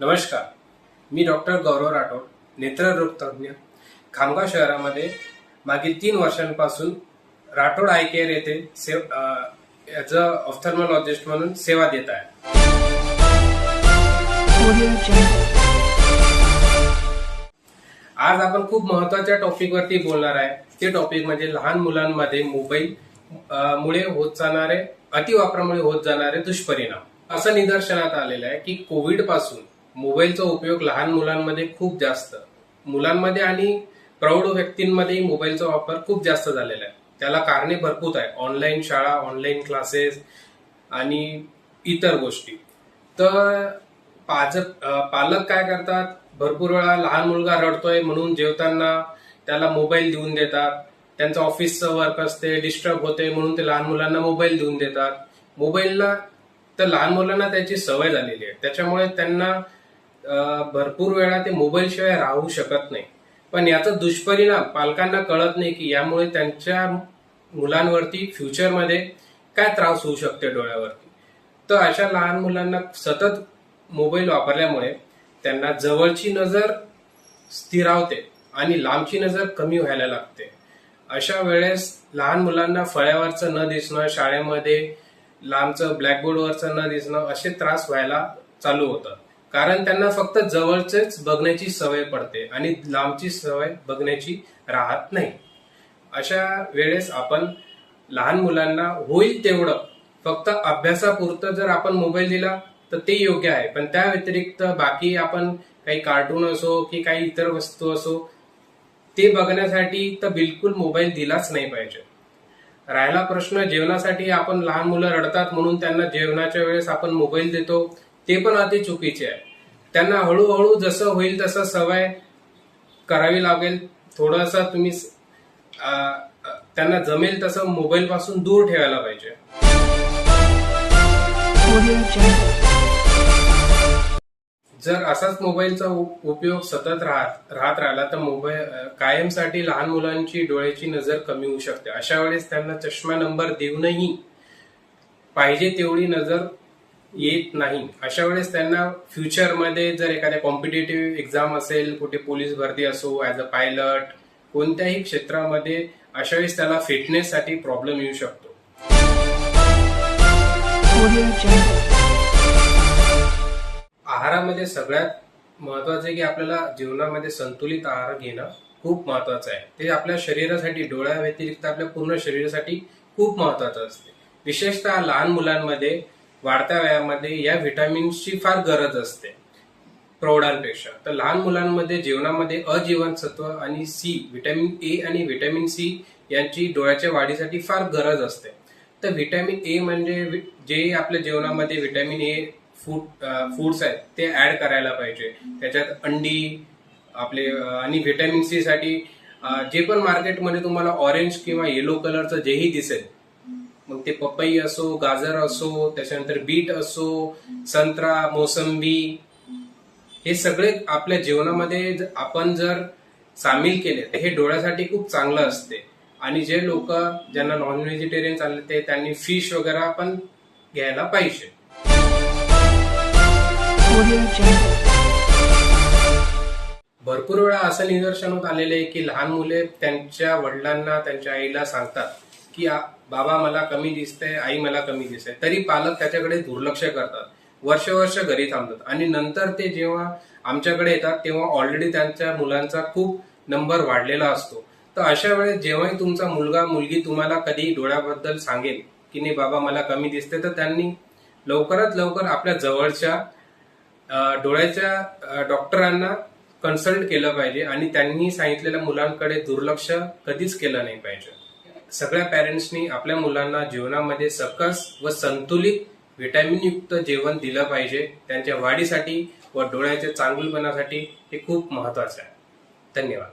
नमस्कार. मी डॉक्टर गौरव राठोड नेत्ररोग तज्ज्ञ खामगाव शहरामध्ये मागील तीन वर्षांपासून राठोड आय केअर येथे सेव ॲज अ ऑफ्थर्मॉलॉजिस्ट म्हणून सेवा देत आहे. आज आपण खूप महत्त्वाच्या टॉपिक वरती बोलणार आहे. ते टॉपिक म्हणजे लहान मुलांमध्ये मोबाईल मुळे होत जाणारे अतिवापरामुळे होत जाणारे दुष्परिणाम. असं निदर्शनात आलेलं आहे की कोविडपासून मोबाईलचा उपयोग लहान मुलांमध्ये खूप जास्त मुलांमध्ये आणि प्रौढ व्यक्तींमध्ये मोबाईलचा वापर खूप जास्त झालेला आहे. त्याला कारणे भरपूर आहे ऑनलाईन शाळा ऑनलाईन क्लासेस आणि इतर गोष्टी. तर पाज पालक काय करतात? भरपूर वेळा लहान मुलगा रडतोय म्हणून जेवताना त्याला मोबाईल देऊन देतात. त्यांचं ऑफिसचं वर्क असते डिस्टर्ब होते म्हणून ते लहान मुलांना मोबाईल देऊन देतात. मोबाईलला तर लहान मुलांना त्याची सवय झालेली आहे. त्याच्यामुळे त्यांना भरपूर वेळा ते मोबाईलशिवाय राहू शकत नाही. पण याचा दुष्परिणाम पालकांना कळत नाही की यामुळे त्यांच्या मुलांवरती फ्युचरमध्ये काय त्रास होऊ शकते डोळ्यावरती. तर अशा लहान मुलांना सतत मोबाईल वापरल्यामुळे त्यांना जवळची नजर स्थिरावते आणि लांबची नजर कमी व्हायला लागते. अशा वेळेस लहान मुलांना फळ्यावरचं न दिसणं शाळेमध्ये लांबचं ब्लॅकबोर्डवरचं न दिसणं असे त्रास व्हायला चालू होतात. कारण त्यांना फक्त जवळचेच बघण्याची सवय पडते आणि लांबची सवय बघण्याची राहत नाही. अशा वेळेस आपण लहान मुलांना होईल तेवढं फक्त अभ्यासापुरतं जर आपण मोबाईल दिला तर ते योग्य आहे. पण त्या व्यतिरिक्त बाकी आपण काही कार्टून असो की काही इतर वस्तू असो ते बघण्यासाठी तर बिलकुल मोबाईल दिलाच नाही पाहिजे. राहिला प्रश्न जेवणासाठी आपण लहान मुलं रडतात म्हणून त्यांना जेवणाच्या वेळेस आपण मोबाईल देतो ते पण अति चुकीचे आहे. त्यांना हळूहळू जसं होईल तसं सवय करावी लागेल. थोडंसं तुम्ही त्यांना जमेल तसं मोबाईल पासून दूर ठेवायला पाहिजे. जर असाच मोबाईलचा उपयोग सतत राहत राहत राहिला तर मोबाईल कायमसाठी लहान मुलांची डोळ्याची नजर कमी होऊ शकते. अशा वेळेस त्यांना चष्मा नंबर देऊनही पाहिजे तेवढी नजर येत नाही. अशा वेळेस त्यांना फ्युचरमध्ये जर एखाद्या कॉम्पिटेटिव्ह एक्झाम असेल कुठे पोलीस भरती असो ॲज अ पायलट कोणत्याही क्षेत्रामध्ये अशा वेळेस त्याला फिटनेससाठी प्रॉब्लेम येऊ शकतो. आहारामध्ये सगळ्यात महत्वाचं आहे की आपल्याला जीवनामध्ये संतुलित आहार घेणं खूप महत्वाचं आहे. ते आपल्या शरीरासाठी डोळ्या व्यतिरिक्त आपल्या पूर्ण शरीरासाठी खूप महत्वाचं असते. विशेषतः लहान मुलांमध्ये वाढत्या वयामध्ये या व्हिटॅमिन्सची फार गरज असते. प्रौढांपेक्षा. तर लहान मुलांमध्ये जेवणामध्ये अजीवनसत्व आणि सी व्हिटॅमिन ए आणि व्हिटॅमिन सी यांची डोळ्याच्या वाढीसाठी फार गरज असते. तर व्हिटॅमिन ए म्हणजे जे आपल्या जेवणामध्ये vitamin A food foods uh, आहेत ते ऍड करायला पाहिजे. त्याच्यात अंडी आपले आणि व्हिटॅमिन सी साठी जे पण मार्केटमध्ये तुम्हाला ऑरेंज किंवा येलो कलरचं जेही दिसेल मग ते पपई असो गाजर असो त्याच्यानंतर बीट असो संत्रा मोसंबी हे सगळे आपल्या जीवनामध्ये आपण जर सामील केले तर हे डोळ्यासाठी खूप चांगलं असते. आणि जे लोक ज्यांना नॉन व्हेजिटेरियन चालले ते त्यांनी फिश वगैरे पण घ्यायला पाहिजे. भरपूर वेळा असं निदर्शन होत आलेलं आहे की लहान मुले त्यांच्या वडिलांना त्यांच्या आईला सांगतात की बाबा मला कमी दिसतंय आई मला कमी दिसते तरी पालक त्याच्याकडे दुर्लक्ष करतात. वर्ष वर्ष घरी थांबतात. आणि नंतर ते जेव्हा आमच्याकडे येतात तेव्हा ऑलरेडी त्यांच्या मुलांचा खूप नंबर वाढलेला असतो. तर अशा वेळेस जेव्हाही तुमचा मुलगा मुलगी तुम्हाला कधी डोळ्याबद्दल सांगेल की नाही बाबा मला कमी दिसते तर त्यांनी लवकरात लवकर आपल्या जवळच्या डोळ्याच्या डॉक्टरांना कन्सल्ट केलं पाहिजे आणि त्यांनी सांगितलेल्या मुलांकडे दुर्लक्ष कधीच केलं नाही पाहिजे. सगळ्या पॅरेंट्सनी आपल्या मुलांना जीवनामध्ये सकस व संतुलित व्हिटॅमिन युक्त जेवण दिलं पाहिजे. त्यांच्या वाढीसाठी व डोळ्याच्या चांगुलपणासाठी हे खूप महत्वाचं आहे. धन्यवाद.